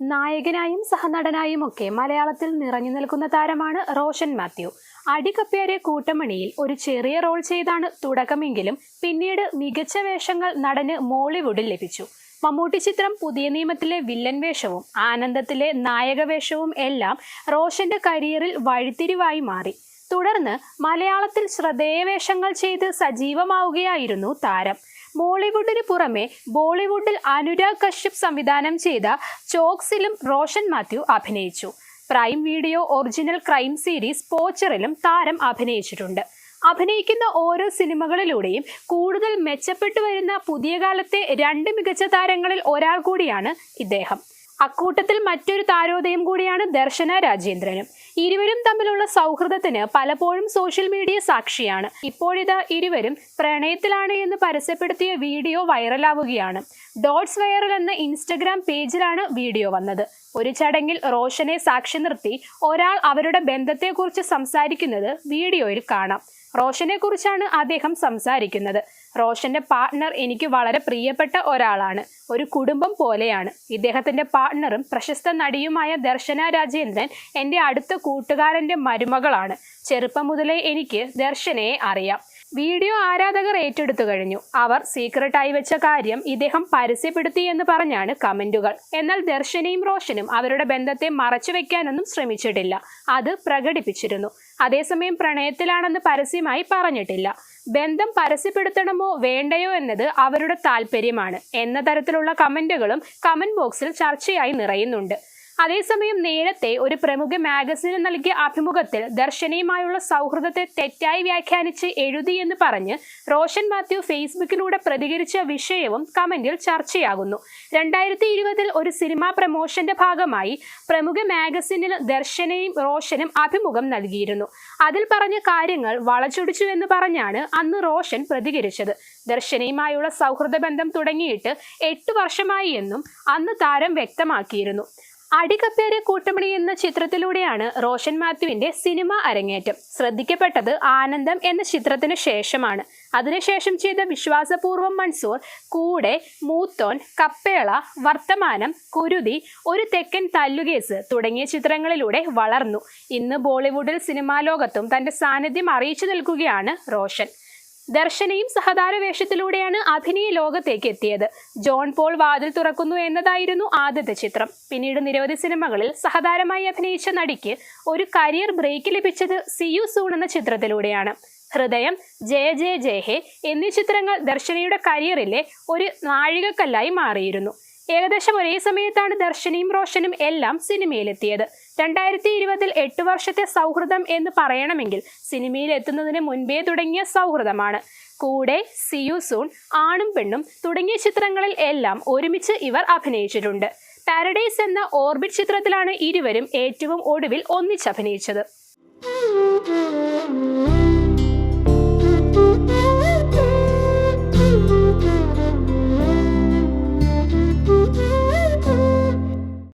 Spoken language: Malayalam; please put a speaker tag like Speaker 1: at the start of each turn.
Speaker 1: നായകനായും സഹനടനായും ഒക്കെ മലയാളത്തിൽ നിറഞ്ഞു നിൽക്കുന്ന താരമാണ് റോഷൻ മാത്യു. അടികപ്പേരെ കൂട്ടമണിയിൽ ഒരു ചെറിയ റോൾ ചെയ്താണ് തുടക്കമെങ്കിലും പിന്നീട് മികച്ച വേഷങ്ങൾ നടന് മോളിവുഡിൽ ലഭിച്ചു. മമ്മൂട്ടി ചിത്രം പുതിയ നിയമത്തിലെ വില്ലൻ വേഷവും ആനന്ദത്തിലെ നായക വേഷവും എല്ലാം റോഷന്റെ കരിയറിൽ വഴിത്തിരിവായി മാറി. തുടർന്ന് മലയാളത്തിൽ ശ്രദ്ധേയ വേഷങ്ങൾ ചെയ്ത് സജീവമാവുകയായിരുന്നു താരം. മോളിവുഡിന് പുറമെ ബോളിവുഡിൽ അനുരാഗ് കശ്യപ് സംവിധാനം ചെയ്ത ചോക്സിലും റോഷൻ മാത്യു അഭിനയിച്ചു. Prime Video original crime series പോച്ചറിലും താരം അഭിനയിച്ചിട്ടുണ്ട്. അഭിനയിക്കുന്ന ഓരോ സിനിമകളിലൂടെയും കൂടുതൽ മെച്ചപ്പെട്ടു വരുന്ന പുതിയ കാലത്തെ രണ്ട് മികച്ച താരങ്ങളിൽ ഒരാൾ കൂടിയാണ് ഇദ്ദേഹം. അക്കൂട്ടത്തിൽ മറ്റൊരു താരോദയം കൂടിയാണ് ദർശന രാജേന്ദ്രനും. ഇരുവരും തമ്മിലുള്ള സൗഹൃദത്തിന് പലപ്പോഴും സോഷ്യൽ മീഡിയ സാക്ഷിയാണ്. ഇപ്പോഴിതാ ഇരുവരും പ്രണയത്തിലാണ് എന്ന് പരസ്യപ്പെടുത്തിയ വീഡിയോ വൈറലാവുകയാണ്. ഡോട്ട്സ് വൈറൽ എന്ന ഇൻസ്റ്റഗ്രാം പേജിലാണ് വീഡിയോ വന്നത്. ഒരു ചടങ്ങിൽ റോഷനെ സാക്ഷി നിർത്തി ഒരാൾ അവരുടെ ബന്ധത്തെക്കുറിച്ച് സംസാരിക്കുന്നത് വീഡിയോയിൽ കാണാം. റോഷനെ കുറിച്ചാണ് അദ്ദേഹം സംസാരിക്കുന്നത്. റോഷന്റെ പാർട്ട്ണർ എനിക്ക് വളരെ പ്രിയപ്പെട്ട ഒരാളാണ്. ഒരു കുടുംബം പോലെയാണ്. ഇദ്ദേഹത്തിന്റെ പാർട്ട്ണറും പ്രശസ്ത നടിയുമായ ദർശന രാജേന്ദ്രൻ എന്റെ അടുത്ത കൂട്ടുകാരന്റെ മരുമകളാണ്. ചെറുപ്പം മുതലേ എനിക്ക് ദർശനയെ അറിയാം. വീഡിയോ ആരാധകർ ഏറ്റെടുത്തു കഴിഞ്ഞു. അവർ സീക്രട്ടായി വെച്ച കാര്യം ഇദ്ദേഹം പരസ്യപ്പെടുത്തി എന്ന് പറഞ്ഞാണ് കമന്റുകൾ എന്നാൽ ദർശനയും റോഷനും അവരുടെ ബന്ധത്തെ മറച്ചു വെക്കാനൊന്നും ശ്രമിച്ചിട്ടില്ല. അത് പ്രകടിപ്പിച്ചിരുന്നു. അതേസമയം പ്രണയത്തിലാണെന്ന് പരസ്യമായി പറഞ്ഞിട്ടില്ല. ബന്ധം പരസ്യപ്പെടുത്തണമോ വേണ്ടയോ എന്നത് അവരുടെ താല്പര്യമാണ്. എന്ന തരത്തിലുള്ള കമന്റുകളും കമന്റ് ബോക്സിൽ ചർച്ചയായി നിറയുന്നുണ്ട്. അതേസമയം നേരത്തെ ഒരു പ്രമുഖ മാഗസിന് നൽകിയ അഭിമുഖത്തിൽ ദർശനയുമായുള്ള സൗഹൃദത്തെ തെറ്റായി വ്യാഖ്യാനിച്ച് എഴുതിയെന്ന് പറഞ്ഞ് റോഷൻ മാത്യു ഫേസ്ബുക്കിലൂടെ പ്രതികരിച്ച വിഷയവും കമന്റിൽ ചർച്ചയാകുന്നു. രണ്ടായിരത്തി ഇരുപതിൽ ഒരു സിനിമാ പ്രമോഷന്റെ ഭാഗമായി പ്രമുഖ മാഗസിനിൽ ദർശനയും റോഷനും അഭിമുഖം നൽകിയിരുന്നു. അതിൽ പറഞ്ഞ കാര്യങ്ങൾ വളച്ചൊടിച്ചു എന്ന് പറഞ്ഞാണ് അന്ന് റോഷൻ പ്രതികരിച്ചത്. ദർശനയുമായുള്ള സൗഹൃദ ബന്ധം തുടങ്ങിയിട്ട് എട്ട് വർഷമായി എന്നും അന്ന് താരം വ്യക്തമാക്കിയിരുന്നു. അടികപ്പേരെ കൂട്ടമണി എന്ന ചിത്രത്തിലൂടെയാണ് റോഷൻ മാത്യുവിന്റെ സിനിമ അരങ്ങേറ്റം. ശ്രദ്ധിക്കപ്പെട്ടത് ആനന്ദം എന്ന ചിത്രത്തിന് ശേഷമാണ്. അതിനുശേഷം ചെയ്ത വിശ്വാസപൂർവം മൺസൂർ കൂടെ മൂത്തോൻ കപ്പേള വർത്തമാനം കുരുതി ഒരു തെക്കൻ തല്ലുകേസ് തുടങ്ങിയ ചിത്രങ്ങളിലൂടെ വളർന്നു. ഇന്ന് ബോളിവുഡിൽ സിനിമാ ലോകത്തും തന്റെ സാന്നിധ്യം അറിയിച്ചു നിൽക്കുകയാണ് റോഷൻ. ദർശനയും സഹതാര വേഷത്തിലൂടെയാണ് അഭിനയ ലോകത്തേക്ക് എത്തിയത് ജോൺ പോൾ വാതിൽ തുറക്കുന്നു എന്നതായിരുന്നു ആദ്യത്തെ ചിത്രം. പിന്നീട് നിരവധി സിനിമകളിൽ സഹതാരമായി അഭിനയിച്ച നടിക്ക് ഒരു കരിയർ ബ്രേക്ക് ലഭിച്ചത് സിയു സൂൺ എന്ന ചിത്രത്തിലൂടെയാണ്. ഹൃദയം ജയ ജയ ജയ ഹേ എന്നീ ചിത്രങ്ങൾ ദർശനയുടെ കരിയറിലെ ഒരു നാഴികക്കല്ലായി മാറിയിരുന്നു. ഏകദേശം ഒരേ സമയത്താണ് ദർശനയും റോഷനും എല്ലാം സിനിമയിലെത്തിയത്. രണ്ടായിരത്തി ഇരുപതിൽ എട്ട് വർഷത്തെ സൗഹൃദം എന്ന് പറയണമെങ്കിൽ സിനിമയിൽ എത്തുന്നതിന് മുൻപേ തുടങ്ങിയ സൗഹൃദമാണ്. കൂടെ സിയു സൂൺ ആണും പെണ്ണും തുടങ്ങിയ ചിത്രങ്ങളിൽ എല്ലാം ഒരുമിച്ച് ഇവർ അഭിനയിച്ചിട്ടുണ്ട്. പാരഡൈസ് എന്ന ഓർബിറ്റ് ചിത്രത്തിലാണ് ഇരുവരും ഏറ്റവും ഒടുവിൽ ഒന്നിച്ചഭിനയിച്ചത്.